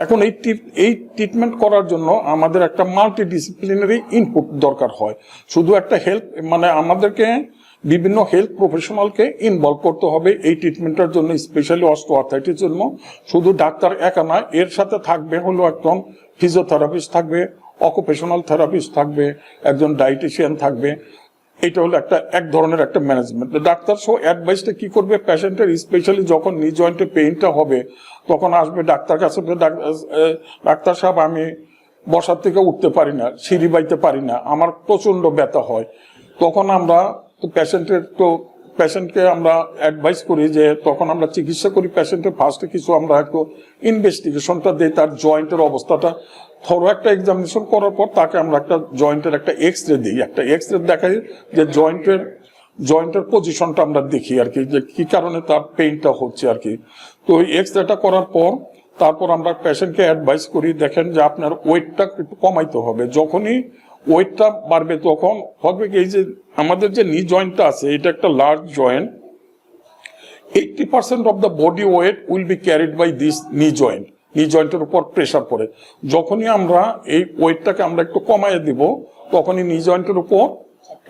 এখন এই এই ট্রিটমেন্ট করার জন্য আমাদের একটা মাল্টি ডিসিপ্লিনারি ইনপুট দরকার হয়। শুধু একটা হেল্প মানে আমাদেরকে বিভিন্ন হেলথ প্রফেশনালকে ইনভলভ করতে হবে এই ট্রিটমেন্টের জন্য স্পেশালি অস্টোআর্থাইটির জন্য। শুধু ডাক্তার একা না, এর সাথে থাকবে হলো একজন ফিজিওথেরাপিস্ট থাকবে অকুপেশনাল থেরাপিস্ট থাকবে, একজন ডায়েটিশিয়ান থাকবে। এটা হলো একটা, এক ধরনের একটা ম্যানেজমেন্ট ডাক্তার সহ অ্যাডভাইসটা কি করবে? পেশেন্টের স্পেশালি যখন নি জয়েন্টে পেইনটা হবে, তখন আসবে ডাক্তার কাছে ডাক্তার সাহেব, আমি বসার থেকে উঠতে পারি না, সিঁড়ি বাইতে পারি না, আমার প্রচণ্ড ব্যথা হয়। তখন আমরা তো পেশেন্টের তো পেশেন্টকে আমরা অ্যাডভাইস করি যে তখন আমরা চিকিৎসা করি পেশেন্টের ফার্স্টে কিছু আমরা একটু ইনভেস্টিগেশনটা দিই, তার জয়েন্টের অবস্থাটা। থরো একটা এক্সামিনেশন করার পর তাকে আমরা একটা জয়েন্টের একটা এক্স রে দিই। একটা এক্স রে দেখাই যে জয়েন্টের জয়েন্টের পজিশনটা আমরা দেখি আর কি, যে কি কারণে তার পেইনটা হচ্ছে আর কি। তো ওই এক্স রেটা করার পর তারপর আমরা পেশেন্টকে অ্যাডভাইস করি, দেখেন যে আপনার ওয়েটটা একটু কমাইতে হবে। যখনই ওয়েটটা বাড়বে তখন, হবে কি, এই যে আমাদের যে নি জয়েন্টটা আছে, এটা একটা large joint eighty percent of the body weight will be carried by this knee joint knee জয়েন্টের উপর প্রেশার পড়ে। যখনই আমরা এই ওয়েটটাকে আমরা একটু কমাইয়ে দিব, তখনই নি জয়েন্টের উপর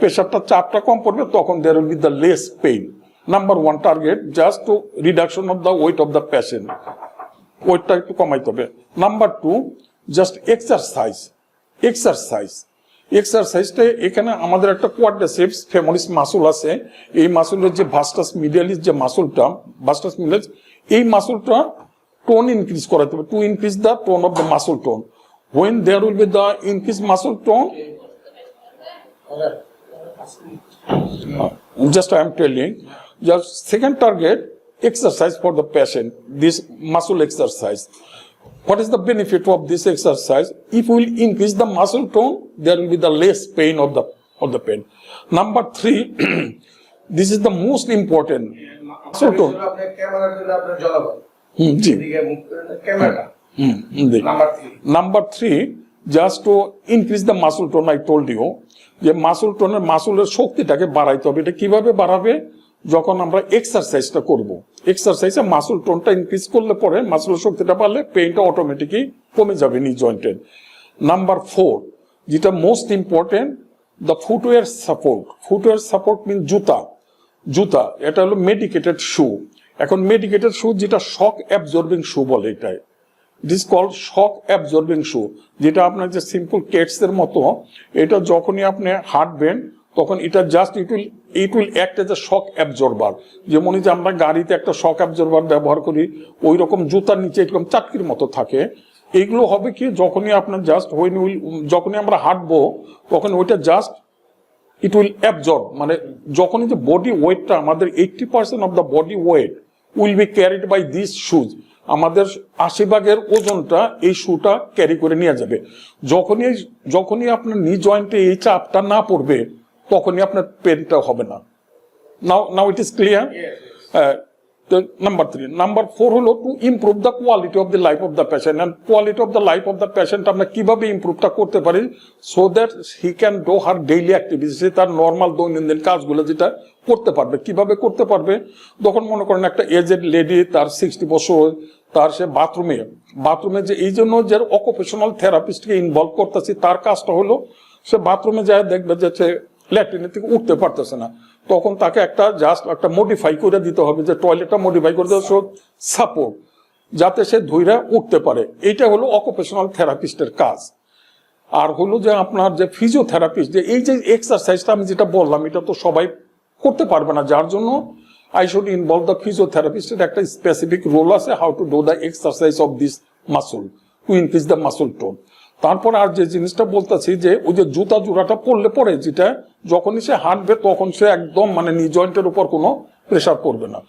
প্রেশারটা চাপটা কম পড়বে, তখন there will be the less pain number one target just to reduction of the weight of the patient ওয়েটটা একটু কমাইতে হবে। Number two just exercise exercise এক্সারসাইজটা এখানে আমাদের একটা কোয়াড্রাসেপস ফেমোরিস মাসুল আছে। এই মাসুলের যে ভাস্টাস মিডিয়ালিস যে মাসুলটা ভাস্টাস মিডিয়ালিস এই মাসুলটা টোন ইনক্রিজ করাতে হবে। To increase the tone of the muscle tone when there will be the increase muscle tone just I am telling, just second target, exercise for the patient, this muscle exercise. What is the benefit of this exercise? If we will increase the muscle tone, there will be the less pain of the of the pain. Number three, this is the most important. Muscle tone. G. Number three number three just to increase the muscle tone I told you যে muscle টোনের মাসুলের শক্তিটাকে বাড়াইতে হবে এটা কীভাবে বাড়াবে যখন আমরা এক্সারসাইজটা করব এক্সারসাইজে মাসুল টোনটা ইনক্রিজ করলে পরে মাসুলের শক্তিটা বাড়লে পেইনটা অটোমেটিকই কমে যাবে নি জয়েন্টের নাম্বার ফোর যেটা most important the footwear support footwear support mean জুতা। জুতা, এটা হলো মেডিকেটেড শু এখন মেডিকেটেড শু যেটা শক অ্যাবজর্বিং শু বলে এটাই it is called shock absorbing shoe যেটা আপনার যে সিম্পল কেটস এর মতো, এটা যখনই আপনি হাঁটবেন তখন এটা just it will it will act as a shock absorber যেমন যে আমরা গাড়িতে একটা শক অ্যাবজর্বার ব্যবহার করি ওই রকম জুতার নিচে এরকম চাকরির মতো থাকে। এইগুলো হবে কি, যখনই আপনার জাস্ট ওই যখনই আমরা হাঁটবো, তখন ওইটা জাস্ট ইট উইল অ্যাবজর্ব মানে যখনই যে বডি ওয়েটটা আমাদের eighty percent of the body weight will be carried by this shoes আমাদের আশি ভাগের ওজনটা এই শুটা ক্যারি করে নিয়ে যাবে। যখনই যখনই আপনার নি জয়েন্টে এই চাপটা না পড়বে তখনই আপনার পেনটা হবে না। Now now it is clear number three number four হলো to improve the quality of the life of the patient and quality of the life of the patient আমরা কীভাবে ইমপ্রুভটা করতে পারি? So that he can do her daily activities সে তার normal দৈনন্দিন কাজগুলো যেটা করতে পারবে। কীভাবে করতে পারবে? তখন মনে করেন একটা এজেড লেডি তার সিক্সটি বছর তার সে বাথরুমে বাথরুমে যে এই জন্য যে অকুপেশনাল থেরাপিস্টকে ইনভলভ করতেছি তার কাজটা হলো সে বাথরুমে যায় দেখবে যে সে ল্যাট্রিনের থেকে উঠতে পারতেছে না। তখন তাকে একটা জাস্ট একটা মডিফাই করে দিতে হবে যে টয়লেটটা মডিফাই করে দিতে সাপোর্ট যাতে সে ধৈর্য উঠতে পারে। এইটা হলো অকুপেশনাল থেরাপিস্টের কাজ। আর হলো যে আপনার যে ফিজিওথেরাপিস্ট যে এই যে এক্সারসাইজটা আমি যেটা বললাম, এটা তো সবাই করতে পারবে না। যার জন্য আই শুড ইনভলভ দ্য ফিজিওথেরাপিস্টের একটা স্পেসিফিক রোল আছে how to do the exercise of this muscle to increase the muscle tone তারপর আর যে জিনিসটা বলতেছি যে, ওই যে জুতা জোড়াটা পড়লে পরে যেটা, যখনই সে হাঁটবে, তখন সে একদম মানে নি জয়েন্টের উপর কোনো প্রেশার পড়বে না।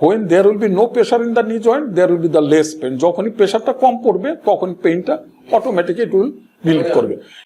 When there will be no pressure in the knee joint there will be the less pain যখনই প্রেশারটা কম পড়বে তখন পেইনটা অটোমেটিক ইট উইল রিলিভ করবে।